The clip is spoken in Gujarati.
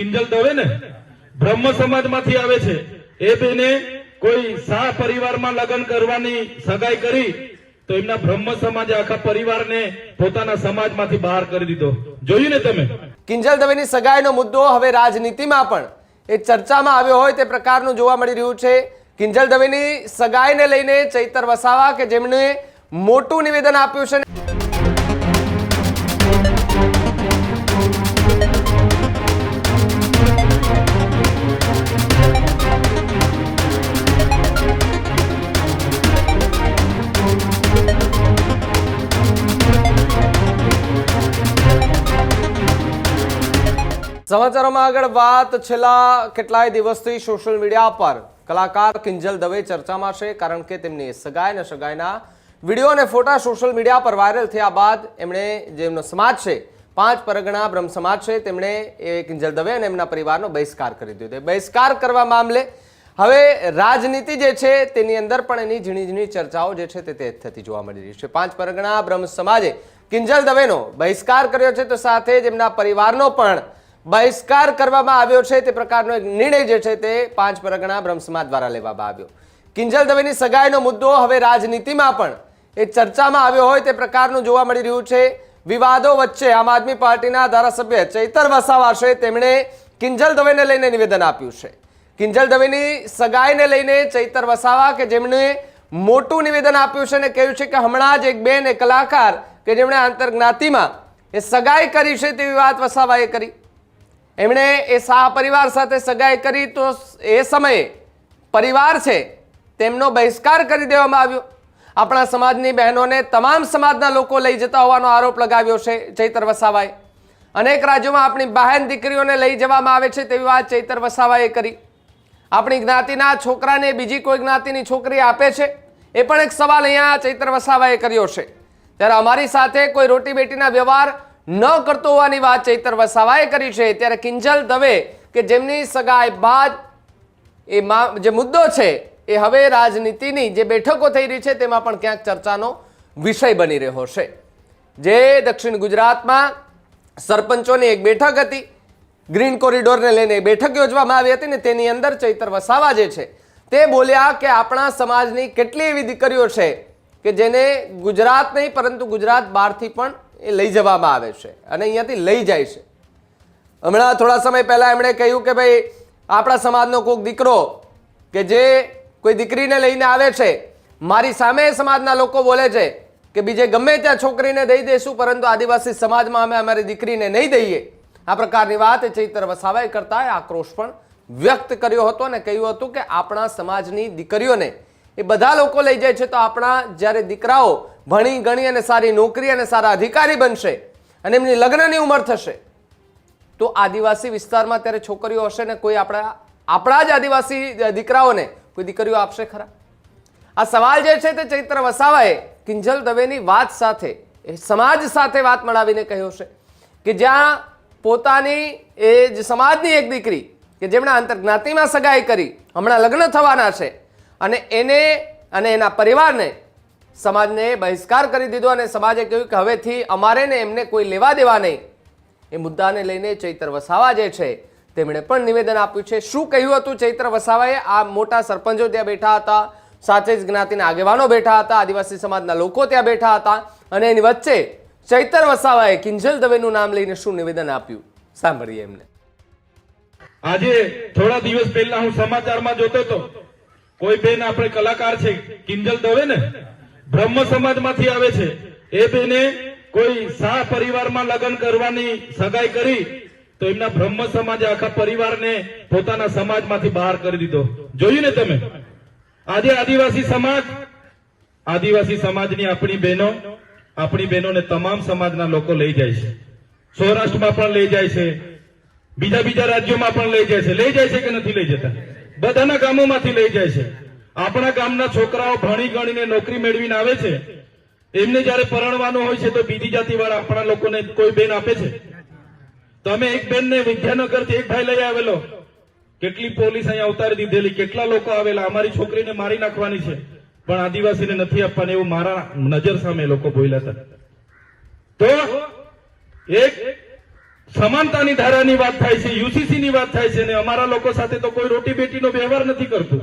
કિંજલ દવે ને બ્રહ્મ સમાજમાંથી આવે છે. એ બેને કોઈ શાહ પરિવારમાં લગ્ન કરવાની સગાઈ કરી, તો એમના બ્રહ્મ સમાજે આખા પરિવારને પોતાના સમાજમાંથી બહાર કરી દીધો. જોયું ને તમે? કિંજલ દવેની સગાઈનો મુદ્દો હવે રાજનીતિમાં પણ એ ચર્ચામાં આવ્યો હોય તે પ્રકારનું જોવા મળી રહ્યું છે. કિંજલ દવેની સગાઈને લઈને ચૈતર વસાવા કે જેમણે મોટું નિવેદન આપ્યું છે સમાચારોમાં આગળ વાત. છેલ્લા કેટલાય દિવસથી સોશિયલ મીડિયા પર કલાકાર કિંજલ દવે ચર્ચામાં છે, કારણ કે તેમની સગાઈ અને સગાઈના વીડિયો અને ફોટા સોશિયલ મીડિયા પર વાયરલ થયા બાદ એમણે જેમનો સમાજ છે, પાંચ પરગણા બ્રહ્મ સમાજ છે, તેમણે એ કિંજલ દવે અને એમના પરિવારનો બહિષ્કાર કરી દીધો. બહિષ્કાર કરવા મામલે હવે રાજનીતિ જે છે, તેની અંદર પણ એની ઝીણી ઝીણી ચર્ચાઓ જે છે, તે થતી જોવા મળી રહી છે. પાંચ પરગણા બ્રહ્મ સમાજે કિંજલ દવેનો બહિષ્કાર કર્યો છે, તો સાથે જ એમના પરિવારનો પણ બહિષ્કાર કરવામાં આવ્યો છે, તે પ્રકારનો એક નિર્ણય જે છે તે પાંચ પરગણા બ્રહ્મસમાજ દ્વારા લેવામાં આવ્યો. કિંજલ દવેની સગાઈનો મુદ્દો હવે રાજનીતિમાં પણ એ ચર્ચામાં આવ્યો હોય તે પ્રકારનું જોવા મળી રહ્યું છે. વિવાદો વચ્ચે આમ આદમી પાર્ટીના ધારાસભ્ય ચૈતર વસાવા છે, તેમણે કિંજલ દવેને લઈને નિવેદન આપ્યું છે. કિંજલ દવેની સગાઈને લઈને ચૈતર વસાવા કે જેમણે મોટું નિવેદન આપ્યું છે અને કહ્યું છે કે હમણાં જ એક બેન, એક કલાકાર કે જેમણે આંતરજ્ઞાતિમાં એ સગાઈ કરી છે તેવી વાત વસાવાએ કરી. એમણે એ શાહ પરિવાર સાથે સગાઈ કરી તો એ સમયે પરિવાર છે, તેમનો બહિષ્કાર કરી દેવામાં આવ્યો. આપણા સમાજની બહેનોને તમામ સમાજના લોકો લઈ જતા હોવાનો આરોપ લગાવ્યો છે ચૈતર વસાવાએ. અનેક રાજ્યોમાં આપણી બહેન દીકરીઓને લઈ જવામાં આવે છે તેવી વાત ચૈતર વસાવાએ કરી. આપણી જ્ઞાતિના છોકરાને બીજી કોઈ જ્ઞાતિની છોકરી આપે છે? એ પણ એક સવાલ અહીંયા ચૈતર વસાવાએ કર્યો છે. ત્યારે અમારી સાથે કોઈ રોટી બેટીના વ્યવહાર ન કરતો હોવાની વાત ચૈતર વસાવાએ કરી છે. ત્યારે કિંજલ દવે કે જેમની સગાઈ બાદ એ જે મુદ્દો છે એ હવે રાજનીતિની જે બેઠકો થઈ રહી છે તેમાં પણ ક્યાંક ચર્ચાનો વિષય બની રહ્યો છે. જે દક્ષિણ ગુજરાતમાં સરપંચોની એક બેઠક હતી. ગ્રીન કોરિડોરને લઈને બેઠક યોજવામાં આવી હતી ને તેની અંદર ચૈતર વસાવા જે છે તે બોલ્યા કે આપણા સમાજની કેટલી એવી દીકરીઓ છે કે જેને ગુજરાત નહીં પરંતુ ગુજરાત બહારથી પણ એ લઈ જવામાં આવે છે અને અહીંયાથી લઈ જાય છે. હમણાં થોડા સમય પહેલાં એમણે કહ્યું કે ભાઈ, આપણા સમાજનો કોઈક દીકરો કે જે કોઈ દીકરીને લઈને આવે છે, મારી સામે સમાજના લોકો બોલે છે કે બીજે ગમે ત્યાં છોકરીને દઈ દઈશું પરંતુ આદિવાસી સમાજમાં અમે અમારી દીકરીને નહીં દઈએ. આ પ્રકારની વાત ચૈતર વસાવાએ કરતા આક્રોશ પણ વ્યક્ત કર્યો હતો અને કહ્યું હતું કે આપણા સમાજની દીકરીઓને એ બધા લોકો લઈ જાય છે તો આપણા જ્યારે દીકરાઓ ભણી, ગણી અને સારી નોકરી અને સારા અધિકારી બનશે અને એમની લગ્નની ઉંમર થશે, તો આદિવાસી વિસ્તારમાં ત્યારે છોકરીઓ હશે ને કોઈ આપણા આપણા જ આદિવાસી દીકરાઓને કોઈ દીકરીઓ આપશે ખરા? આ સવાલ જે છે તે ચૈત્ર વસાવાએ કિંજલ દવેની વાત સાથે સમાજ સાથે વાત મળાવીને કહ્યો છે કે જ્યાં પોતાની એ જ સમાજની એક દીકરી કે જેમણે આંતરજ્ઞાતિમાં સગાઈ કરી, હમણાં લગ્ન થવાના છે અને એને અને એના પરિવારને સમાજને બહિષ્કાર કરી દીધો અને સમાજે કહ્યું કે હવેથી અમારે ને એમને કોઈ લેવા દેવા નહીં. એ મુદ્દાને લઈને ચૈત્ર વસાવા જે છે, તેમણે પણ નિવેદન આપ્યું છે. શું કહ્યું હતું ચૈત્ર વસાવાએ? આ મોટા સરપંચો ત્યાં બેઠા હતા, સાથે જ જ્ઞાતિના આગેવાનો બેઠા હતા, આદિવાસી સમાજના લોકો ત્યાં બેઠા હતા અને એની વચ્ચે ચૈતર વસાવાએ કિંજલ દવેનું નામ લઈને શું નિવેદન આપ્યું? સાંભળીએ એમને. આજે થોડા દિવસ પહેલા હું સમાચારમાં જોતો હતો. કોઈ બેન આપણે કલાકાર છે, કિંજલ દવે ને, બ્રહ્મ સમાજમાંથી આવે છે. એ બેને કોઈ શાહ પરિવારમાં લગ્ન કરવાની સગાઈ કરી, તો એમના બ્રહ્મ સમાજે આખા પરિવારને પોતાના સમાજમાંથી બહાર કરી દીધો. જોયું ને તમે? આજે આદિવાસી સમાજ, આદિવાસી સમાજની આપણી બહેનો, આપણી બહેનોને તમામ સમાજના લોકો લઈ જાય છે. સૌરાષ્ટ્રમાં પણ લઈ જાય છે. બીજા બીજા રાજ્યોમાં પણ લઈ જાય છે. લઈ જાય છે કે નથી લઈ જતા? બધાના ગામોમાંથી લઈ જાય છે. આપણા ગામના છોકરાઓ ભણી ગણીને નોકરી મેળવીને આવે છે. એમને જયારે પરણવાનું હોય છે તો બીજી જાતિ આપણા લોકોને કોઈ બેન આપે છે? તમે એક બેનને વિદ્યાનગરથી એક ભાઈ લઈ આવેલો. કેટલી પોલીસ અહીંયા ઉતારી દીધેલી, કેટલા લોકો આવેલા? અમારી છોકરીને મારી નાખવાની છે. પણ આદિવાસીને નથી આપવાની એવું મારા નજર સામે લોકો બોલ્યા હતા. તો એક સમાનતાની ધારાની વાત થાય છે યુસીસી ની વાત થાય છે ને અમારા લોકો સાથે તો કોઈ રોટી બેટીનો વ્યવહાર નથી કરતું.